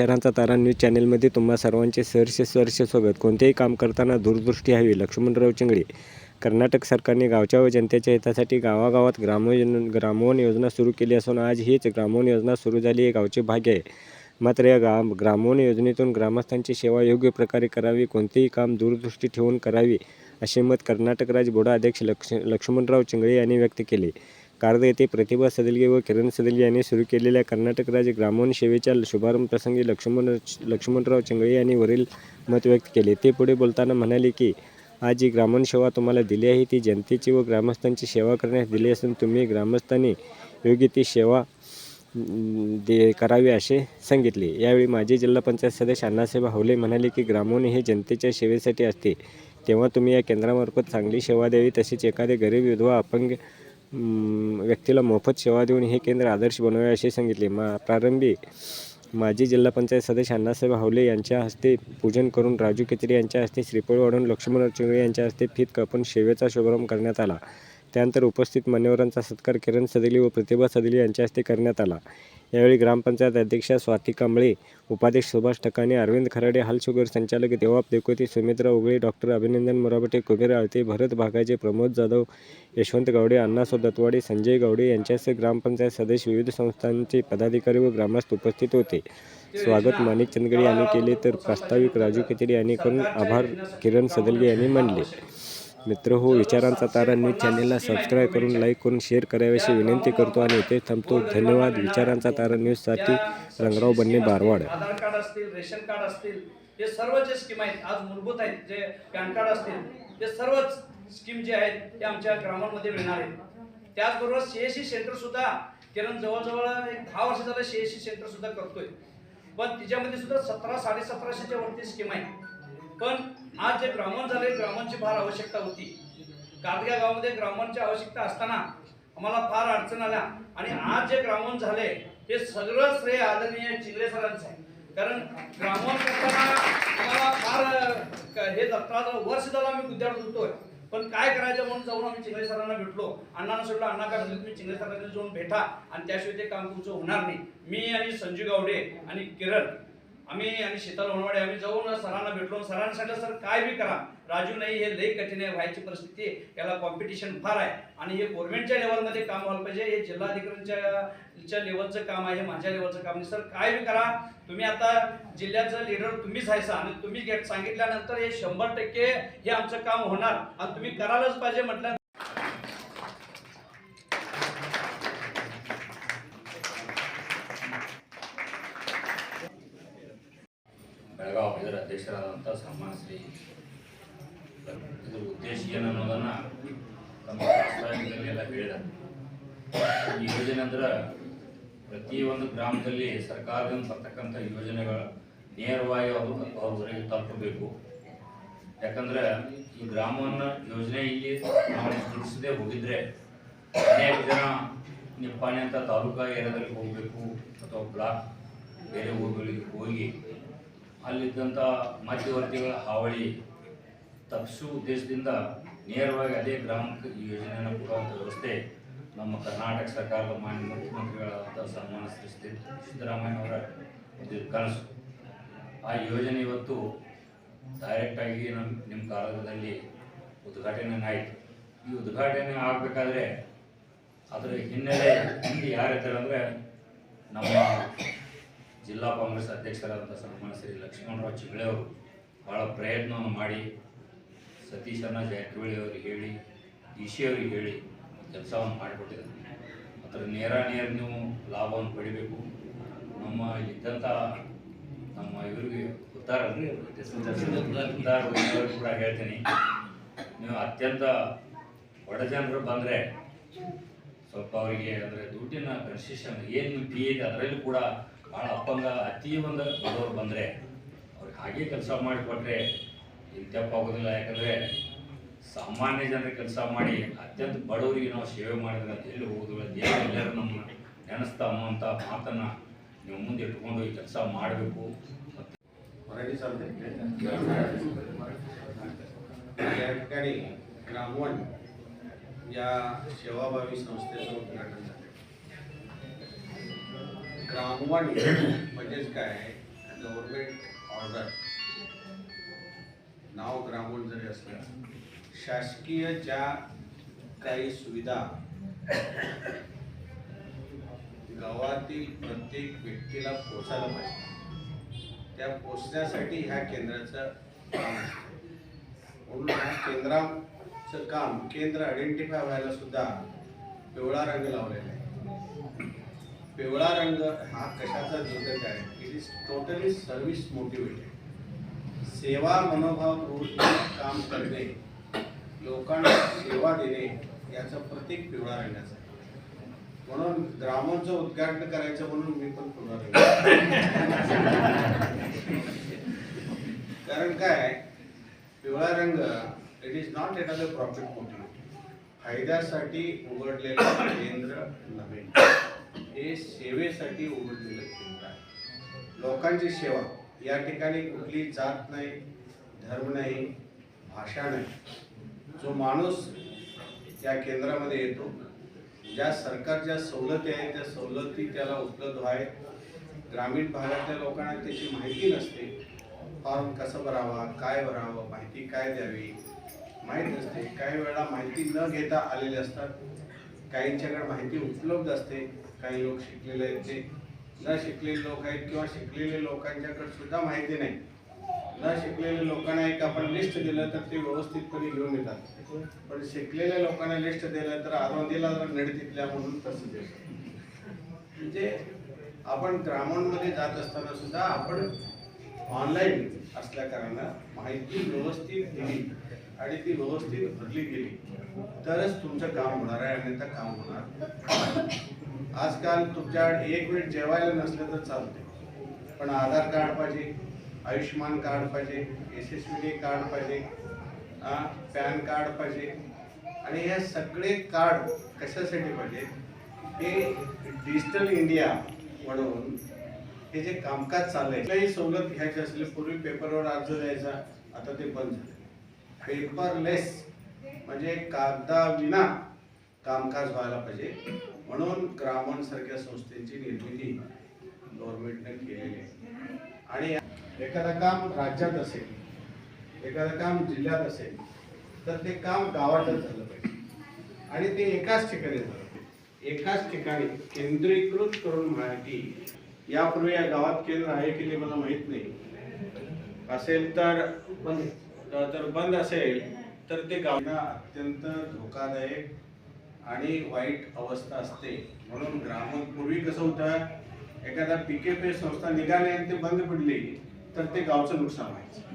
विचारांचा तारा न्यूज चॅनेलमध्ये तुम्हा सर्वांचे सहर्ष सहर्ष स्वागत. कोणतेही काम करताना दूरदृष्टी हवी लक्ष्मणराव चिंगळे कर्नाटक सरकारने गावच्या व जनतेच्या हितासाठी गावागावात ग्रामयोजन ग्रामवन योजना सुरू केली असून आज हीच ग्रामवन योजना सुरू झाली हे गावचे भाग्य आहे. मात्र या गा ग्रामवन योजनेतून ग्रामस्थांची सेवा योग्य प्रकारे करावी कोणतेही काम दूरदृष्टी ठेवून करावी असे मत कर्नाटक राज्य बोर्डा अध्यक्ष लक्ष लक्ष्मणराव चिंगळे यांनी व्यक्त केले. कारद येथे प्रतिभा सदलगे व किरण सदलगे यांनी सुरू केलेल्या कर्नाटक राज्य ग्रामोन सेवेच्या शुभारंभ प्रसंगी लक्ष्मण लक्ष्मणराव चिंगळे यांनी वरील मत व्यक्त केले. ते पुढे बोलताना म्हणाले की आज जी ग्रामवन सेवा तुम्हाला दिली आहे ती जनतेची व ग्रामस्थांची सेवा करण्यास दिली असून तुम्ही ग्रामस्थांनी योग्य ती सेवा दे करावी असे सांगितले. यावेळी माजी जिल्हा पंचायत सदस्य अण्णासाहेब हवले म्हणाले की ग्रामोन हे जनतेच्या सेवेसाठी असते. तेव्हा तुम्ही या केंद्रामार्फत चांगली सेवा द्यावी तसेच एखादे गरीब विधवा अपंग व्यक्तीला मोफत सेवा देऊन हे केंद्र आदर्श बनवावे असे सांगितले. मा प्रारंभी माजी जिल्हा पंचायत सदस्य अण्णासाहेब हावले यांच्या हस्ते पूजन करून राजू केतरी यांच्या हस्ते श्रीफळ वाढून लक्ष्मण चिंगळे यांच्या हस्ते फीत कापून सेवेचा शुभारंभ करण्यात आला. त्यानंतर उपस्थित मान्यवरांचा सत्कार किरण सदली व प्रतिभा सदली यांच्या हस्ते करण्यात आला. यावेळी ग्रामपंचायत अध्यक्षा स्वाती कांबळे उपाध्यक्ष सुभाष टकाने अरविंद खराडे हालशुगर संचालक देवाप देकोती सुमित्रा उगळे डॉक्टर अभिनंदन मोराबटे कुबेर आळते भरत भागाचे प्रमोद जाधव यशवंत गावडे अण्णासो दत्तवाडे संजय गावडे यांच्यासह ग्रामपंचायत सदस्य विविध संस्थांचे पदाधिकारी व ग्रामस्थ उपस्थित होते. स्वागत माणिक चंदगडे यांनी केले तर प्रास्ताविक राजू केतरी यांनी करून आभार किरण सदलगे यांनी मानले. मित्र हो विचारांचा तारा न्यूज चॅनेलला सबस्क्राईब करून लाईक करून शेअर करावी विनंती करतो आणि इथे थांबतो. धन्यवाद. विचारांचा तारा न्यूजसाठी रंगराव बन्ने बारवाड. आधार कार्ड असतील रेशन कार्ड असतील हे सर्व जे स्कीम आहेत आज मूलभूत आहेत जे पॅन कार्ड असतील ते सर्वच स्कीम जे आहेत ते आमच्या ग्रामांमध्ये मिळणार आहेत. त्याचबरोबर सीएससी सेंटर सुद्धा किरण जवळजवळ एक दहा वर्ष झालं सीएससी सेंटर सुद्धा करतोय. पण तिच्यामध्ये सुद्धा सतरा साडेसतराशेच्या वरती स्कीम आहे पण आज जे ब्राह्मण झाले ग्रामांची फार आवश्यकता होती. कारदगा गावामध्ये ब्राह्मणची आवश्यकता असताना आम्हाला फार अडचण आल्या. आणि आज जे ब्राह्मण झाले हे सगळं श्रेय आदरणीय चिंगळे सरांचं आहे. कारण ब्राह्मण करताना आम्हाला फार हे जत्रा वर्ष झालं आम्ही विद्यार्थी होतोय पण काय करायचं म्हणून जाऊन आम्ही चिंगळे सरांना भेटलो. अण्णांना सोडलं अण्णा काय तुम्ही चिंगळे सरांना जाऊन भेटा आणि त्याशिवाय ते काम तुमचं होणार नाही. मी आणि संजू गावडे आणि किरण आम्ही आणि शीतल होणवाडे आम्ही जाऊन सरांना भेटलो. सरांसाठी सर काय बी करा. राजू नाही हे लई कठीण आहे व्हायची परिस्थिती याला कॉम्पिटिशन फार आहे. आणि हे गव्हर्नमेंटच्या लेवलमध्ये काम व्हायला पाहिजे. हे जिल्हाधिकाऱ्यांच्या लेवलचं काम आहे माझ्या लेवलचं काम नाही सर काय बी करा. तुम्ही आता जिल्ह्याचं लीडर तुम्हीच व्हायचा आणि तुम्ही सांगितल्यानंतर हे शंभर टक्के हे आमचं काम होणार. आणि तुम्ही करायलाच पाहिजे म्हटलं ಬೆಳಗಾವಿ ಇದರ ಅಧ್ಯಕ್ಷರಾದಂಥ ಸನ್ಮಾನ ಶ್ರೀ ಇದ್ರ ಉದ್ದೇಶ ಏನು ಅನ್ನೋದನ್ನು ಪ್ರಾಸ್ತಾವಿಕದಲ್ಲಿ ಎಲ್ಲ ಈ ಯೋಜನೆ ಅಂದ್ರೆ ಪ್ರತಿಯೊಂದು ಗ್ರಾಮದಲ್ಲಿ ಸರ್ಕಾರದಿಂದ ಬರ್ತಕ್ಕಂಥ ಯೋಜನೆಗಳು ನೇರವಾಗಿ ಅವರು ಅವರಿಗೆ ತಲುಪಬೇಕು. ಯಾಕಂದ್ರೆ ಈ ಗ್ರಾಮವನ್ನು ಯೋಜನೆ ಇಲ್ಲಿ ನಾವು ಗುರುತಿಸದೆ ಹೋಗಿದ್ರೆ ಅನೇಕ ಜನ ನಿಪ್ಪಾಣಿ ಅಂತ ತಾಲೂಕಾ ಏರಿಯಾದಲ್ಲಿ ಹೋಗಬೇಕು ಅಥವಾ ಬ್ಲಾಕ್ ಬೇರೆ ಊರುಗಳಿಗೆ ಹೋಗಿ ಅಲ್ಲಿದ್ದಂಥ ಮಧ್ಯವರ್ತಿಗಳ ಹಾವಳಿ ತಪ್ಪಿಸುವ ಉದ್ದೇಶದಿಂದ ನೇರವಾಗಿ ಅದೇ ಗ್ರಾಮಕ್ಕೆ ಈ ಯೋಜನೆಯನ್ನು ಕೊಡುವಂಥ ವ್ಯವಸ್ಥೆ ನಮ್ಮ ಕರ್ನಾಟಕ ಸರ್ಕಾರದ ಮಾನ್ಯ ಮುಖ್ಯಮಂತ್ರಿಗಳಾದಂಥ ಸನ್ಮಾನ ಶ್ರೀ ಸಿದ್ದರಾಮಯ್ಯ ಅವರ ಒಂದು ಕನಸು. ಆ ಯೋಜನೆ ಇವತ್ತು ಡೈರೆಕ್ಟಾಗಿ ನಮ್ಮ, ನಿಮ್ಮ ಕಾಲದಲ್ಲಿ ಉದ್ಘಾಟನೆ ಆಯಿತು. ಈ ಉದ್ಘಾಟನೆ ಆಗಬೇಕಾದ್ರೆ ಅದರ ಹಿನ್ನೆಲೆ ಯಾರಿದ್ದಾರೆ ಅಂದರೆ ನಮ್ಮ ಜಿಲ್ಲಾ ಕಾಂಗ್ರೆಸ್ ಅಧ್ಯಕ್ಷರಾದಂಥ ಸನ್ಮಾನ ಶ್ರೀ ಲಕ್ಷ್ಮಣರಾವ್ ಚಿಗಳೆ ಅವರು ಭಾಳ ಪ್ರಯತ್ನವನ್ನು ಮಾಡಿ ಸತೀಶಣ್ಣ ಜಾರಕಿಹೊಳಿ ಅವ್ರಿಗೆ ಹೇಳಿ, ಡಿ ಸಿ ಅವರಿಗೆ ಹೇಳಿ ಕೆಲಸವನ್ನು ಮಾಡಿಕೊಟ್ಟಿದ್ದಾರೆ. ಅದರ ನೇರ ನೇರ ನೀವು ಲಾಭವನ್ನು ಪಡಿಬೇಕು. ನಮ್ಮ ಇದ್ದಂಥ ನಮ್ಮ ಇವರಿಗೆ ಅವ್ರಿಗೆ. ಕೂಡ ಹೇಳ್ತೀನಿ. ನೀವು ಅತ್ಯಂತ ಬಡ ಜನರು ಬಂದರೆ ಸ್ವಲ್ಪ ಅವರಿಗೆ ಅಂದರೆ ದುಡ್ಡಿನ ಕನ್ಸೆಷನ್, ಏನು ಫೀ ಇದೆ ಅದರಲ್ಲೂ ಕೂಡ ಭಾಳ ಅಪ್ಪಂಗ ಅತಿ ಒಂದು ಬಡವರು ಬಂದರೆ ಅವ್ರಿಗೆ ಹಾಗೆ ಕೆಲಸ ಮಾಡಿಕೊಟ್ರೆ ಇಂತ್ಯಪ್ಪ ಆಗೋದಿಲ್ಲ ಯಾಕಂದರೆ ಸಾಮಾನ್ಯ ಜನರಿಗೆ ಕೆಲಸ ಮಾಡಿ ಅತ್ಯಂತ ಬಡವರಿಗೆ ನಾವು ಸೇವೆ ಮಾಡಿದ್ರೆ ಅದು ಎಲ್ಲಿ ಹೋಗೋದಿಲ್ಲ ದೇವರು ಎಲ್ಲರೂ ನಮ್ಮ ನೆನೆಸ್ತಾ ಅನ್ನುವಂಥ ಮಾತನ್ನು ನೀವು ಮುಂದೆ ಇಟ್ಕೊಂಡು ಈ ಕೆಲಸ ಮಾಡಬೇಕು ಮತ್ತು मराठी चालते या ठिकाणी ग्रामवन या सेवाभावी संस्थेचं उद्घाटन झालं ग्रामवन म्हणजेच काय? गव्हर्नमेंट ऑर्डर नाव ग्रामवण जरी असलं शासकीय ज्या काही सुविधा गावातील प्रत्येक व्यक्तीला पोचायला पाहिजे त्या पोचण्यासाठी ह्या केंद्राचं काम असतं. म्हणून ह्या केंद्राचं काम केंद्र आयडेंटिफाय व्हायला सुद्धा पिवळा रंग लावलेला आहे. पिवळा रंग हा कशाचा द्योतक आहे? It is totally service motivated सेवा मनोभाव प्रवृत्तीने काम करणे लोकांना सेवा देणे याचं प्रतीक पिवळा रंगाचं आहे. म्हणून ग्रामोचं उद्घाटन करायचं म्हणून मी पण पिवळा रंग कारण काय? पिवळा रंग it is not at a profit motive फायद्यासाठी उघडलेलं केंद्र नव्हे. हे सेवेसाठी उघडलेलं केंद्र आहे. लोकांची सेवा या ठिकाणी कुठली जात नाही धर्म नाही भाषा नाही. जो माणूस त्या केंद्रामध्ये येतो ज्या सरकारच्या सवलती आहेत त्या सवलती त्याला उपलब्ध आहेत. ग्रामीण भागातल्या लोकांना त्याची माहिती नसते. फॉर्म कसं भरावा काय भरावं माहिती काय द्यावी? माहीत नसते. काही वेळा माहिती न घेता आलेले असतात. काहींच्याकडे माहिती उपलब्ध असते. काही लोक शिकलेले आहेत ते न शिकलेले लोक आहेत किंवा शिकलेले लोकांच्याकडे सुद्धा माहिती नाही. न शिकलेल्या लोकांना एक आपण लिस्ट दिलं तर ते व्यवस्थितपणे घेऊन येतात. पण शिकलेल्या लोकांना लिस्ट दिलं तर आरोंदीला जर नडतितल्या म्हणून तसं देतात म्हणजे आपण ग्रामांमध्ये जात असताना सुद्धा आपण ऑनलाईन असल्या कारणानं माहिती व्यवस्थित दिली आणि ती व्यवस्थित भरली गेली. तरच तुमचं काम होणार आहे अन्यथा काम होणार आजकाल तुमच्याकडे एक मिनिट जेवायला नसलं तर चालते पण आधार कार्ड पाहिजे आयुष्यमान कार्ड पाहिजे एस एस कार्ड पाहिजे पॅन कार्ड पाहिजे. आणि हे सगळे कार्ड कशासाठी पाहिजे? हे डिजिटल इंडिया म्हणून हे जे कामकाज चाललं आहे काही सवलत घ्यायची असली पूर्वी पेपरवर अर्ज द्यायचा आता ते बंद झालं पेपरलेस म्हणजे कागदाविना कामकाज व्हायला पाहिजे. म्हणून ग्रामण सारख्या संस्थेची निर्मिती गव्हर्नमेंटने केलेली आहे. आणि एखादं काम राज्यात असेल एखादं काम जिल्ह्यात असेल तर ते काम गावातच झालं पाहिजे. आणि ते एकाच ठिकाणी झालं पाहिजे. एकाच ठिकाणी केंद्रीकृत करून माहिती यापूर्वी या गावात केंद्र आहे की नाही मला माहीत नाही. असेल तर बंद तर बंद असेल तर ते गावांना अत्यंत धोकादायक आणि वाईट अवस्था असते. म्हणून ग्राम पूर्वी कसं होतं एखादा पीकेपी संस्था निघाली आणि ते बंद पडली तर ते गावचं नुकसान व्हायचं.